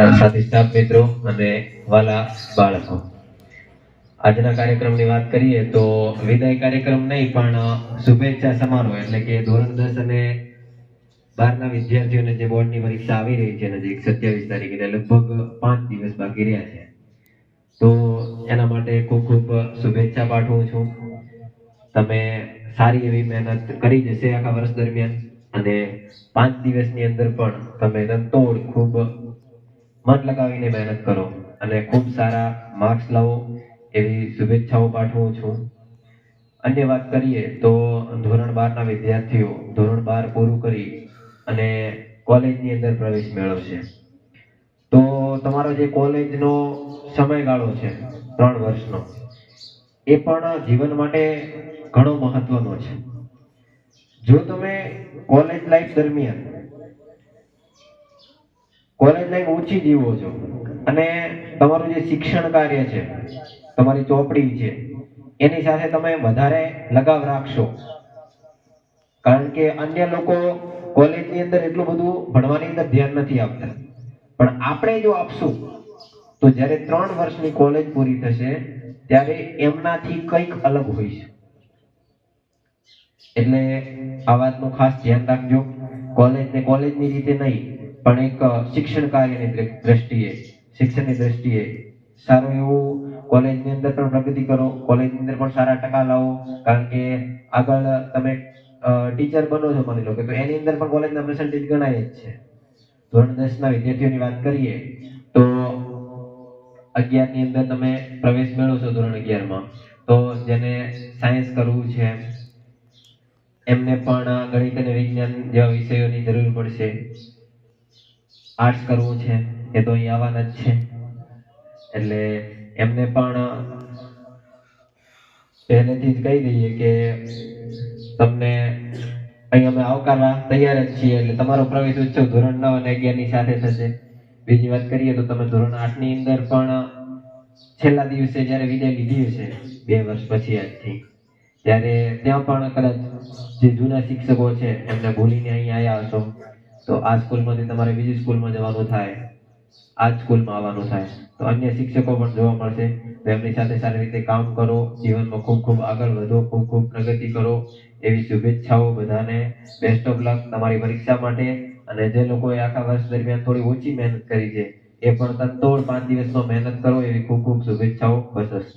Staff મિત્રો અને વાલા બાળકો. આજના કાર્યક્રમની વાત કરીએ તો વિદાય કાર્યક્રમ નહીં, પણ શુભેચ્છા સમારોહ, એટલે કે ધોરણ દસ અને બારના વિદ્યાર્થીઓને જે બોર્ડની પરીક્ષા આવી રહી છે નજીક સત્યાવીસ તારીખે, એટલે લગભગ પાંચ દિવસ બાકી રહ્યા છે. તો એના માટે ખૂબ ખૂબ શુભેચ્છા પાઠવું છું. તમે સારી એવી મહેનત કરી જશે આખા વર્ષ દરમિયાન, અને પાંચ દિવસની અંદર પણ તમે તોડ ખૂબ મન લગાવીને મહેનત કરો અને ખૂબ સારા માર્ક્સ લાવો એવી શુભેચ્છાઓ પાઠવું છું. અન્ય વાત કરીએ તો ધોરણ બારના વિદ્યાર્થીઓ ધોરણ બાર પૂરું કરી અને કોલેજની અંદર પ્રવેશ મેળવશે. તો તમારો જે કોલેજનો સમયગાળો છે, ત્રણ વર્ષનો, એ પણ જીવન માટે ઘણો મહત્વનો છે. જો તમે કોલેજ લાઈફ દરમિયાન કોલેજ લાઈફ ઓછી જીવો છો. અને તમારું જે શિક્ષણ કાર્ય છે, તમારી ચોપડી છે, એની સાથે તમે વધારે લગાવ રાખશો. કારણ કે અન્ય લોકો કોલેજની અંદર એટલું બધું ભણવાની અંદર ધ્યાન નથી આપતા. પણ આપણે જો આપશું, તો જ્યારે ત્રણ વર્ષની કોલેજ પૂરી થશે, ત્યારે એમનાથી કંઈક અલગ હોય છે એટલે આ વાતનું ખાસ ધ્યાન રાખજો. કોલેજને કોલેજની રીતે નહીં પણ એક શિક્ષણ કાર્યની દ્રષ્ટિએ, શિક્ષણની દ્રષ્ટિએ સારું એવું કોલેજની અંદર પણ પ્રગતિ કરો. કોલેજની અંદર પણ સારા ટકા લાવો. કારણ કે આગળ તમે ટીચર બનો છો માની લો કે, તો એની અંદર પણ કોલેજના પર્સન્ટેજ ગણાય જ છે. ધોરણ દસના વિદ્યાર્થીઓની વાત કરીએ, તો અગિયારની અંદર તમે પ્રવેશ મેળવશો ધોરણ અગિયારમાં, તો જેને સાયન્સ કરવું છે, એમને પણ ગણિત અને વિજ્ઞાન જેવા વિષયોની જરૂર પડશે. આર્ટ્સ કરવું છે, એ તો અહીં આવવાના જ છે. એટલે એમને પણ પહેલેથી જ કહી દઈએ કે તમને અહીં અમે આવકારવા તૈયાર જ છીએ, એટલે તમારો પ્રવેશ ઉત્સવ ધોરણ નવ અને અગિયારની સાથે થશે. બીજી વાત કરીએ તો તમે ધોરણ આઠની અંદર પણ છેલ્લા દિવસે જ્યારે વિદાય લીધી હશે, બે વર્ષ પછી આજથી, ત્યારે ત્યાં પણ કદાચ જે જૂના શિક્ષકો છે, એમને ભૂલીને અહીં આવ્યા હશો. તો આ સ્કૂલમાંથી તમારે બીજી સ્કૂલમાં જવાનું થાય. આ જ સ્કૂલમાં આવવાનું થાય. તો અન્ય શિક્ષકો પણ જોવા મળશે તો એમની સાથે સારી રીતે કામ કરો, જીવનમાં ખૂબ ખૂબ આગળ વધો, ખૂબ ખૂબ પ્રગતિ કરો. એવી શુભેચ્છાઓ બધાને. બેસ્ટ ઓફ લક તમારી પરીક્ષા માટે. અને જે લોકોએ આખા વર્ષ દરમિયાન થોડી ઓછી મહેનત કરી છે, એ પણ તનતોડ પાંચ દિવસમાં મહેનત કરો એવી ખૂબ ખૂબ શુભેચ્છાઓ. બસ.